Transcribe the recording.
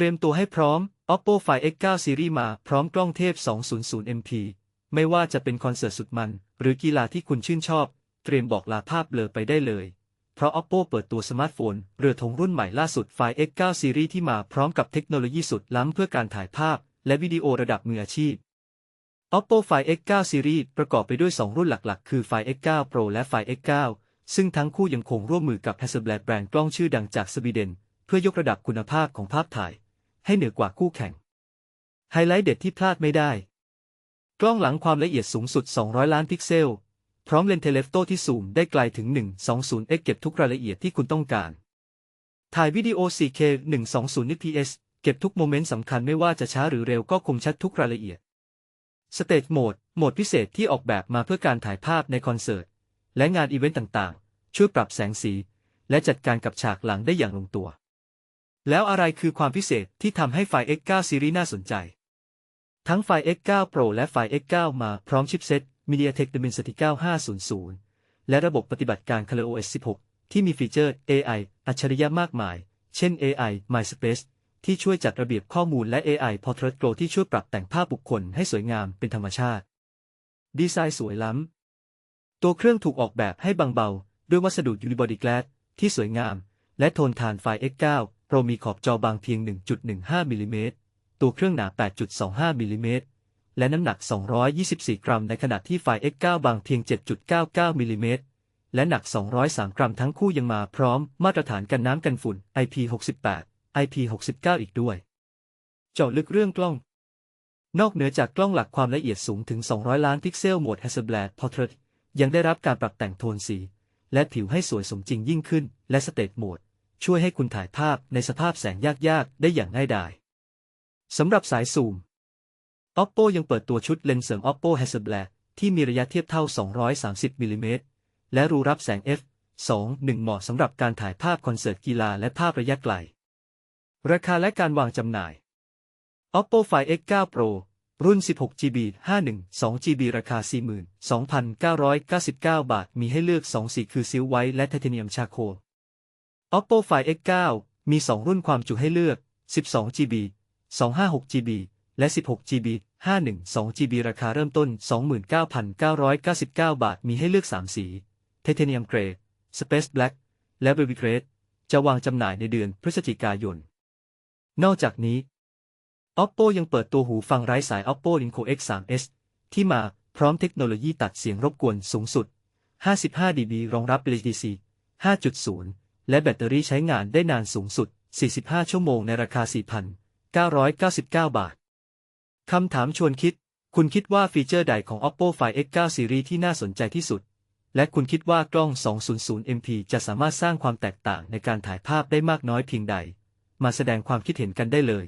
เตรียมตัวให้พร้อม Oppo Find X9 Series มาพร้อมกล้องเทพ 200 MP ไม่ว่าจะเป็นคอนเสิร์ตสุดมัน หรือกีฬาที่คุณชื่นชอบ เตรียมบอกลาภาพเบลอไปได้เลย เพราะ Oppo เปิดตัวสมาร์ทโฟน เรือธงรุ่นใหม่ล่าสุด Find X9 Series ที่มาพร้อมกับเทคโนโลยีสุดล้ำเพื่อการถ่ายภาพ และวิดีโอระดับมืออาชีพ Oppo Find X9 Series ประกอบไปด้วย 2 รุ่นหลักๆ คือ Find X9 Pro และ Find X9 ซึ่งทั้งคู่ยังคงร่วมมือกับ Hasselblad แบรนด์กล้องชื่อดังจากสวีเดน เพื่อยกระดับคุณภาพของภาพถ่าย ให้เหนือกว่าคู่แข่ง ไฮไลท์เด็ดที่พลาดไม่ได้ กล้องหลังความละเอียดสูงสุด 200 ล้านพิกเซล พร้อมเลนส์เทเลฟโตที่ซูมได้ไกลถึง 120x เก็บทุกรายละเอียดที่คุณต้องการ ถ่ายวิดีโอ 4K 120 fps เก็บทุกโมเมนต์สำคัญไม่ว่าจะช้าหรือเร็วก็คมชัดทุกรายละเอียด สเตจโหมด โหมดพิเศษที่ออกแบบมาเพื่อการถ่ายภาพในคอนเสิร์ต และงานอีเวนต์ต่างๆ ช่วยปรับแสงสี และจัดการกับฉากหลังได้อย่างลงตัว แล้วอะไรคือความพิเศษที่ทำให้ไฟ X9 ซีรีส์น่าสนใจ ทั้งไฟ X9 Pro และไฟ X9 มาพร้อมชิปเซ็ต MediaTek Dimensity 9500 และระบบปฏิบัติการ ColorOS 16 ที่มีฟีเจอร์ AI อัจฉริยะมากมาย เช่น AI MySpace ที่ช่วยจัดระเบียบข้อมูลและ AI Portrait Pro ที่ช่วยปรับแต่งภาพบุคคลให้สวยงามเป็นธรรมชาติ ดีไซน์สวยล้ำ ตัวเครื่องถูกออกแบบให้บางเบา ด้วยวัสดุ Unibody Glass ที่สวยงาม และโทนทานไฟ X9 Pro มีขอบจอบางเพียง 1.15มิลลิเมตร ตัวเครื่องหนา 8.25มิลลิเมตร และน้ำหนัก 224 กรัม ในขณะที่ไฟ X9 บางเพียง 7.99มิลลิเมตร และหนัก 203 กรัมทั้งคู่ยังมาพร้อมมาตรฐานกันน้ำกันฝุ่น IP68 IP69 อีกด้วย เจาะลึกเรื่องกล้อง นอกเหนือจากกล้องหลักความละเอียดสูงถึง 200 ล้านพิกเซลโหมด Hasselblad Portrait ยังได้รับการปรับแต่งโทนสี และผิวให้สวยสมจริงยิ่งขึ้น และสเตทโหมด ช่วยให้คุณถ่ายภาพในสภาพแสงยากๆ ได้อย่างง่ายดายสำหรับสายซูม Oppo ยังเปิดตัวชุดเลนส์เสริม Oppo Hasselblad ที่มีระยะเทียบเท่า 230มิลลิเมตรและรูรับแสง f 2 1เหมาะสำหรับการถ่ายภาพคอนเสิร์ตกีฬาและภาพระยะไกล ราคาและการวางจำหน่าย Oppo Find X9 Pro รุ่น 16GB 512GB ราคา 42,999 บาท มีให้เลือก 2 สีคือซิลไวท์และไทเทเนียมชาโคล Oppo Find X9 มี 2 รุ่นความจุให้เลือก 12GB 256GB และ 16GB 512GB ราคาเริ่มต้น 29,999 บาท มีให้เลือก 3 สีไทเทเนียมเกรย์ Space Black และ Baby Grey จะวางจำหน่ายในเดือนพฤศจิกายน นอกจากนี้ Oppo ยังเปิดตัวหูฟังไร้สาย Oppo Inco X3s ที่มาพร้อมเทคโนโลยีตัดเสียงรบกวนสูงสุด 55 dB รองรับ BLE-DC 5.0 และแบตเตอรี่ใช้งานได้นานสูงสุด 45 ชั่วโมงในราคา 4,999 บาท คำถามชวนคิด คุณคิดว่าฟีเจอร์ใดของ Oppo Find X9 Series ที่น่าสนใจที่สุด และคุณคิดว่ากล้อง 200 MP จะสามารถสร้างความแตกต่างในการถ่ายภาพได้มากน้อยเพียงใด มาแสดงความคิดเห็นกันได้เลย